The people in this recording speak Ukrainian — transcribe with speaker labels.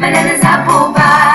Speaker 1: Мене не забувай.